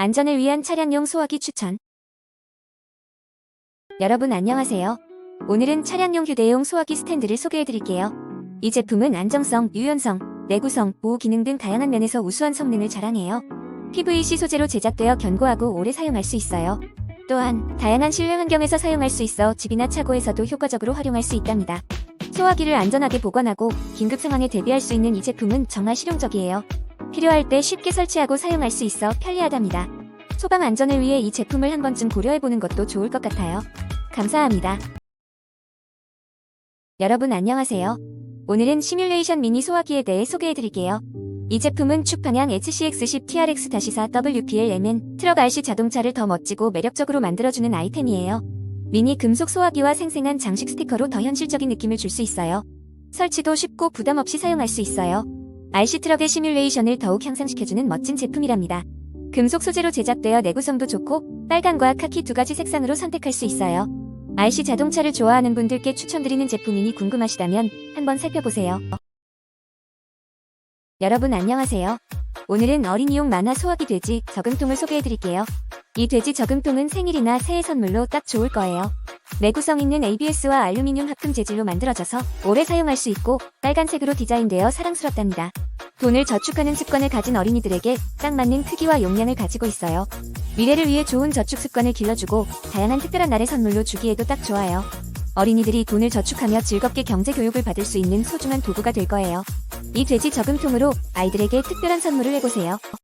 안전을 위한 차량용 소화기 추천. 여러분 안녕하세요. 오늘은 차량용 휴대용 소화기 스탠드를 소개해 드릴게요. 이 제품은 안정성, 유연성, 내구성, 보호 기능 등 다양한 면에서 우수한 성능을 자랑해요. PVC 소재로 제작되어 견고하고 오래 사용할 수 있어요. 또한 다양한 실외 환경에서 사용할 수 있어 집이나 차고에서도 효과적으로 활용할 수 있답니다. 소화기를 안전하게 보관하고 긴급 상황에 대비할 수 있는 이 제품은 정말 실용적이에요. 필요할 때 쉽게 설치하고 사용할 수 있어 편리하답니다. 소방 안전을 위해 이 제품을 한 번쯤 고려해보는 것도 좋을 것 같아요. 감사합니다. 여러분 안녕하세요. 오늘은 시뮬레이션 미니 소화기에 대해 소개해드릴게요. 이 제품은 축판향 HCX10TRX-4WPLM은 트럭 RC 자동차를 더 멋지고 매력적으로 만들어주는 아이템이에요. 미니 금속 소화기와 생생한 장식 스티커로 더 현실적인 느낌을 줄 수 있어요. 설치도 쉽고 부담 없이 사용할 수 있어요. RC 트럭의 시뮬레이션을 더욱 향상시켜주는 멋진 제품이랍니다. 금속 소재로 제작되어 내구성도 좋고 빨간과 카키 두 가지 색상으로 선택할 수 있어요. RC 자동차를 좋아하는 분들께 추천드리는 제품이니 궁금하시다면 한번 살펴보세요. 여러분 안녕하세요. 오늘은 어린이용 만화 소화기 돼지 저금통을 소개해드릴게요. 이 돼지 저금통은 생일이나 새해 선물로 딱 좋을 거예요. 내구성 있는 ABS와 알루미늄 합금 재질로 만들어져서 오래 사용할 수 있고 빨간색으로 디자인되어 사랑스럽답니다. 돈을 저축하는 습관을 가진 어린이들에게 딱 맞는 크기와 용량을 가지고 있어요. 미래를 위해 좋은 저축 습관을 길러주고 다양한 특별한 날의 선물로 주기에도 딱 좋아요. 어린이들이 돈을 저축하며 즐겁게 경제 교육을 받을 수 있는 소중한 도구가 될 거예요. 이 돼지 저금통으로 아이들에게 특별한 선물을 해보세요.